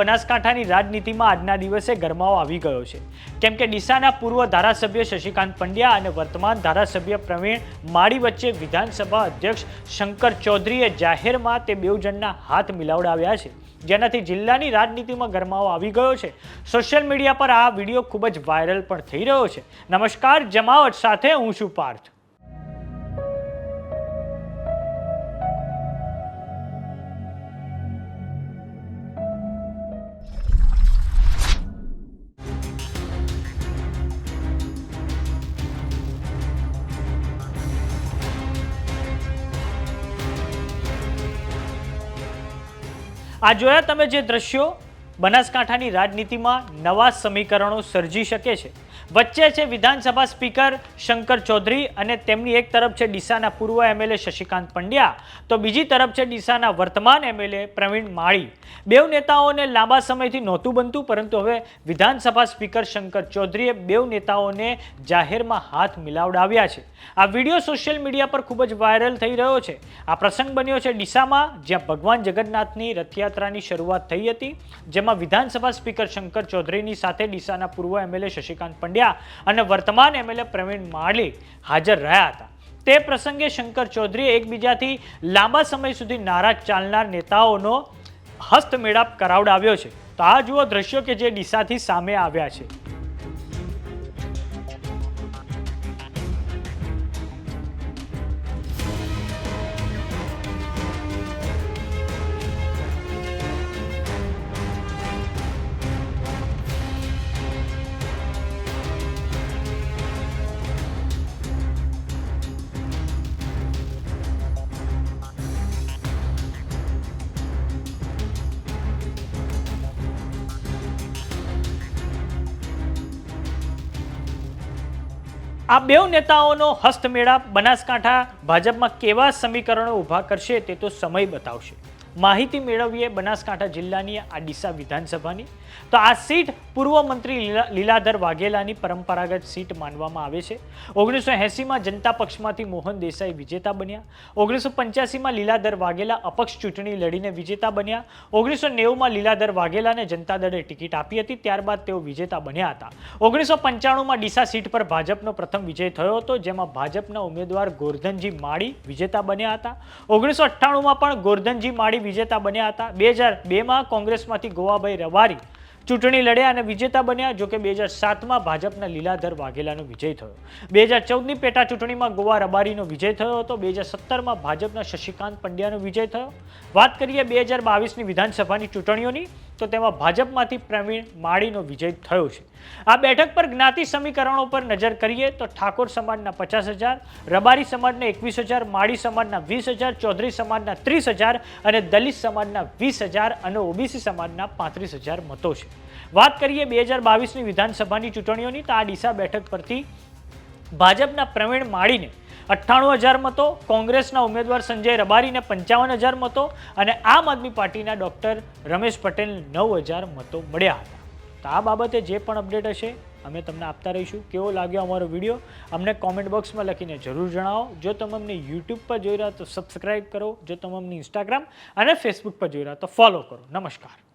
બનાસકાંઠાની રાજનીતિમાં આજના દિવસે ગરમાવો આવી ગયો છે. કેમ કે ડીસાના પૂર્વ ધારાસભ્ય શશિકાંત પંડ્યા અને વર્તમાન ધારાસભ્ય પ્રવીણ માળી વચ્ચે વિધાનસભા અધ્યક્ષ શંકર ચૌધરીએ જાહેરમાં તે બેઉ જણના હાથ મિલાવડાવ્યા છે. જેનાથી જિલ્લાની રાજનીતિમાં ગરમાવો આવી ગયો છે. સોશિયલ મીડિયા પર આ વીડિયો ખૂબ જ વાયરલ પણ થઈ રહ્યો છે. નમસ્કાર, જમાવટ સાથે હું છું પાર્થ. આ જોયા તમે જે દ્રશ્યો બનાસકાંઠાની રાજનીતિમાં નવા સમીકરણો સર્જી શકે છે. વચ્ચે છે વિધાનસભા સ્પીકર શંકર ચૌધરી અને તેમની એક તરફ છે ડીસાના પૂર્વ એમએલએ શશિકાંત પંડ્યા. તો બીજી તરફ છે ડીસાના વર્તમાન એમએલએ પ્રવીણ માળી. બેઉ નેતાઓને લાંબા સમયથી નહોતું બનતું, પરંતુ હવે વિધાનસભા સ્પીકર શંકર ચૌધરીએ બેઉ નેતાઓને જાહેરમાં હાથ મિલાવડાવ્યા છે. આ વીડિયો સોશિયલ મીડિયા પર ખૂબ જ વાયરલ થઈ રહ્યો છે. આ પ્રસંગ બન્યો છે ડીસામાં, જ્યાં ભગવાન જગન્નાથની રથયાત્રાની શરૂઆત થઈ હતી, જેમાં વિધાનસભા સ્પીકર શંકર ચૌધરીની સાથે ડીસાના પૂર્વ એમએલએ શશિકાંત પંડ્યા અને વર્તમાન એમએલએ પ્રવીણ માળી હાજર રહ્યા હતા. તે પ્રસંગે શંકર ચૌધરીએ એકબીજાથી લાંબા સમય સુધી નારાજ ચાલનાર નેતાઓનો હસ્તમેળાપ કરાવડાવ્યો છે. તો આ જુઓ દ્રશ્યો કે જે ડીસાથી સામે આવ્યા છે. આ બે નેતાઓનો હસ્તમેળાપ બનાસકાંઠા ભાજપમાં કેવા સમીકરણો ઊભા કરશે તે તો સમય બતાવશે. માહિતી મેળવીએ બનાસકાંઠા જિલ્લાની આ ડીસા વિધાનસભાની. તો આ સીટ પૂર્વ મંત્રી લીલા- લીલાધર વાઘેલાની પરંપરાગત સીટ માનવામાં આવે છે. ઓગણીસો એંસીમાં જનતા પક્ષમાંથી મોહન દેસાઈ વિજેતા બન્યા. ઓગણીસો પંચ્યાસીમાં લીલાધર વાઘેલા અપક્ષ ચૂંટણી લડીને વિજેતા બન્યા. ઓગણીસો નેવુંમાં લીલાધર વાઘેલાને જનતા દળે ટિકિટ આપી હતી, ત્યારબાદ તેઓ વિજેતા બન્યા હતા. ઓગણીસો પંચાણુંમાં ડીસા સીટ પર ભાજપનો પ્રથમ વિજય થયો હતો, જેમાં ભાજપના ઉમેદવાર ગોરધનજી માળી વિજેતા બન્યા હતા. ઓગણીસો અઠ્ઠાણુંમાં પણ ગોરધનજી માળી વિજેતા બન્યા હતા. બે હજાર બેમાં કોંગ્રેસમાંથી ગોવાભાઈ રવારી ચૂંટણી લડ્યા અને વિજેતા બન્યા જોકે બે હજાર સાતમાં ભાજપના લીલાધર વાઘેલાનો વિજય થયો. બે હજાર ચૌદની પેટા ચૂંટણીમાં ગોવા રબારીનો વિજય થયો હતો. બે હજાર સત્તરમાં ભાજપના શશિકાંત પંડ્યાનો વિજય થયો. વાત કરીએ બે હજાર બાવીસની વિધાનસભાની ચૂંટણીઓની તો તેમાં ભાજપમાંથી પ્રવીણ માળીનો વિજય થયો છે. આ બેઠક પર જ્ઞાતિ સમીકરણો પર નજર કરીએ તો ઠાકોર સમાજના પચાસ હજાર, રબારી સમાજના એકવીસ હજાર, માળી સમાજના વીસ હજાર, ચૌધરી સમાજના ત્રીસ હજાર અને દલિત સમાજના વીસ હજાર અને ઓબીસી સમાજના પાંત્રીસ હજાર મતો છે. વાત કરીએ બે હજાર બાવીસની વિધાનસભાની ચૂંટણીઓની તો આ ડીસા બેઠક પરથી ભાજપના પ્રવીણ માળીને અઠ્ઠાણું હજાર મતો, કોંગ્રેસના ઉમેદવાર સંજય રબારીને પંચાવન હજાર મતો અને આમ આદમી પાર્ટીના ડોક્ટર રમેશ પટેલ નવ હજાર મતો મળ્યા હતા. તો આ બાબતે જે પણ અપડેટ હશે, અમે તમને આપતા રહીશું. કેવો લાગ્યો અમારો વીડિયો? અમને કોમેન્ટ બોક્સમાં લખીને જરૂર જણાવો. જો તમે અમને યુટ્યુબ પર જોઈ રહ્યા તો સબસ્ક્રાઈબ કરો. જો તમે અમને ઇન્સ્ટાગ્રામ અને ફેસબુક પર જોઈ રહ્યા તો ફોલો કરો. નમસ્કાર.